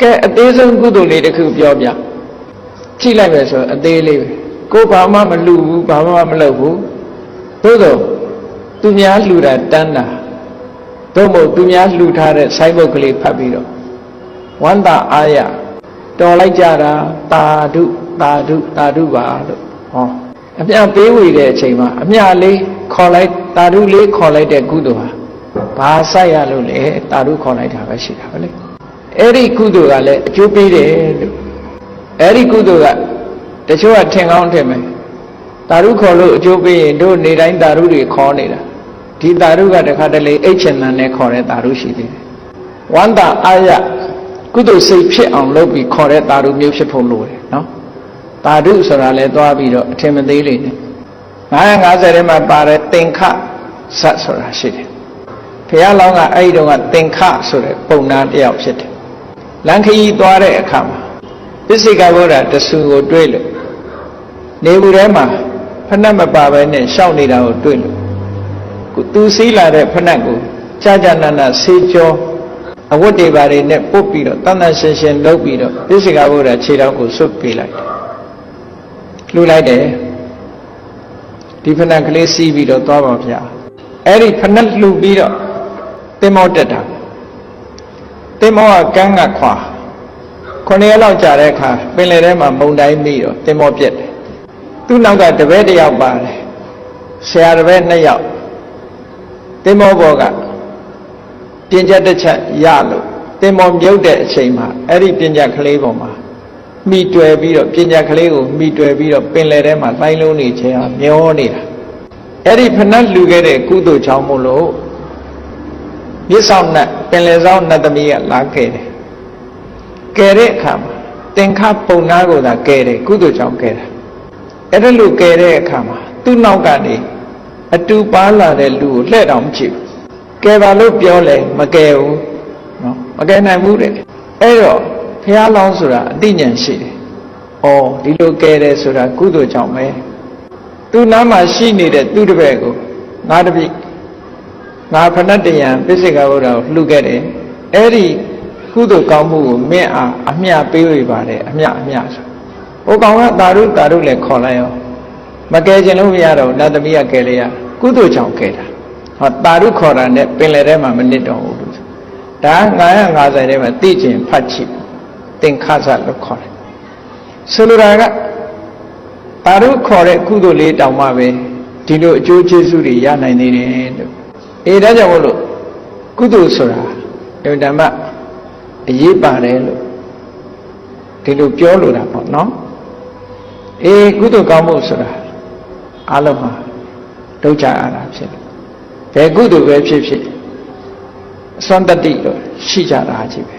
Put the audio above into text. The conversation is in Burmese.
ကဲအသေးဆုံးကုသိုလ်လေးတစ်ခုပြောပြကြည့်လိုက်မယ်ဆိုအသေးလေးပဲကိုယ်ဘာမှမလှူဘူးဘာမှမလုပ်ဘူးသို့တော့သူများလှူတာတန်းတာသို့မဟုတ်သူများလှူထားတဲ့ဆိုင်းဘုတ်ကလေးဖတ်ပြီးတော့ဝန္တာအာရတော်လိုက်ကြတာတာဓုတာဓုတာဓုပါလို့ဟောအမြပေးဝေတဲ့အချိန်မှာအမြလေးခေါ်လိုက်တာဓုလေးခေါ်လိုက်တဲ့ကုသိုလ်ဟာဘာဆိုင်ရလို့လဲတာဓုခေါ်လိုက်တာပဲရှိတာပဲလေ အဲ့ဒီကုသိုလ်ကလည်းအကျိုးပေးတယ်လို့အဲ့ဒီကုသိုလ်ကတချို့ကထင်ကောင်းထင်မယ်တာဓုခေါ်လို့အကျိုးပေးရင်တို့နေတိုင်းတာဓုတွေခေါ်နေတာဒီတာဓုကတခါတလေအိတ်ချင်တန်နဲ့ခေါ်တဲ့တာဓုရှိသေးတယ်ဝန္တာအာရကုသိုလ်စိတ်ဖြစ်အောင်လုပ်ပြီးခေါ်တဲ့တာဓုမျိုးဖြစ်ဖို့လိုတယ်နော်တာဓုဆိုတာလဲသွားပြီးတော့အထင်မသေးလေးနဲ့950ထဲမှာပါတဲ့သင်္ခဇတ်ဆိုတာရှိတယ်ဘုရားလောင်းကအဲ့ဒီတော့ကသင်္ခဆိုတဲ့ပုံနာတစ်ယောက်ဖြစ်တယ် လန်ခရီးသွားတဲ့အခါမှာပစ္စေကဗုဒ္ဓတဆူကိုတွေ့လို့နေဘူးထဲမှာဖဏတ်မပါဘဲနဲ့ရှောက်နေတာကိုတွေ့လို့သူစည်းလာတဲ့ဖဏတ်ကိုကြာကြာနာနာဆေးကြောအဝတ်တွေပါတွေနဲ့ပုတ်ပြီးတော့တန်တန်ရှင်းရှင်းလုပ်ပြီးတော့ပစ္စေကဗုဒ္ဓခြေထောက်ကိုဆွတ်ပေးလိုက်တယ်လှူလိုက်တယ်ဒီဖဏတ်ကလေးစီးပြီးတော့သွားပါဗျာအဲ့ဒီဖဏတ်လှူပြီးတော့တင်မောတက်တာ တင်မောကကန်းကခွာခုနှစ်ရက်လောက်ကြာတဲ့အခါပင်လယ်ထဲမှာမုန်တိုင်းပြီးတော့တင်မောပြက်တယ်သူ့နောက်ကတပည့်တစ်ယောက်ပါတယ်ဆရာတပည့်နှစ်ယောက်တင်မောဘောကပြင်ချက်တစ်ချက်ရလို့တင်မောမြုပ်တဲ့အချိန်မှာအဲ့ဒီပြင်ချက်ကလေးပေါ်မှာမိတွယ်ပြီးတော့ပြင်ချက်ကလေးကိုမိတွယ်ပြီးတော့ပင်လယ်ထဲမှာလိုင်းလုံးနေခြင်းဟာမျောနေတာအဲ့ဒီဖဏတ်လူခဲ့တဲ့ကုသိုလ်ချောင်းမို့လို့ မြစ်ဆောင်နဲ့ပင်လယ်ဆောင်နတ်သမီးကလာခဲ့တယ်ကယ်တဲ့အခါမှာသင်္ခပုံနာကိုသာကယ်တယ်ကုသိုလ်ချောင်းကယ်တာအဲ့ဒါလို့ကယ်တဲ့အခါမှာသူ့နောက်ကနေအတူပါလာတဲ့လူကိုလှဲ့တော်မကြည့်ဘူးကယ်ပါလို့ပြောလဲမကယ်ဘူးနော်မကယ်နိုင်ဘူးတဲ့အဲ့တော့ဘုရားလောင်းဆိုတာအသိဉာဏ်ရှိတယ်ဩဒီလိုကယ်တယ်ဆိုတာကုသိုလ်ချောင်းပဲသူနားမှာရှိနေတဲ့သူတပည့်ကိုငါတပိ ငါဖဏတ်တယံပိစိကဗုဒ္ဓကိုလှုခဲ့တယ်အဲ့ဒီကုသိုလ်ကောင်းမှုကိုမင်းအားအမျှပေးဝေပါတယ်အမျှအမျှဆိုဟိုကောင်ကတာရုတာရုလည်းခေါ်လိုက်ရောမကယ်ခြင်းလို့မရတော့နတ်သမီးကကယ်လိုက်ရကုသိုလ်ကြောင့်ကယ်တာဟောတာရုခေါ်တာနဲ့ပင်လယ်ထဲမှာမနစ်တော့ဘူးလို့ဒါ950ထဲမှာသိကျင်ဖတ်ချိသင်္ခါဇလို့ခေါ်တယ်ဆိုလိုတာကတာရုခေါ်တဲ့ကုသိုလ်လေးတောင်မှပဲဒီလိုအကျိုးကျေးဇူးတွေရနိုင်နေတယ်လို့ အေးဒါကြောင့်မို့လို့ကုသိုလ်ဆိုတာအဓမ္မအရေးပါတယ်လို့ဒီလိုပြောလိုတာပေါ့နော်အေးကုသိုလ်ကောင်းမှုဆိုတာအလုံးမှာဒုက္ခရတာဖြစ်တယ်ဘယ်ကုသိုလ်ပဲဖြစ်ဖြစ်အစွမ်းတတ္တိတော့ရှိကြတာကြီးပဲ